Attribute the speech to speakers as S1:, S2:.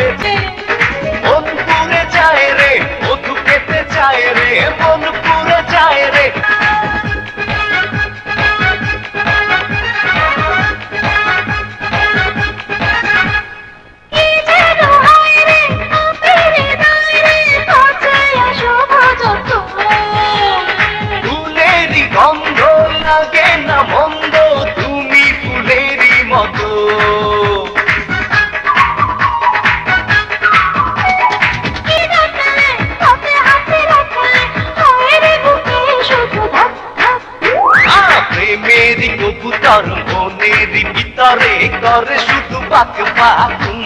S1: পেতে বন্ধু চায় রে
S2: বন্ধু পেতে চায় রে
S1: বন্ধু প্রেমেরই কবুতর মনের ভিতরে করে শুধু বাক
S2: কবুতর মন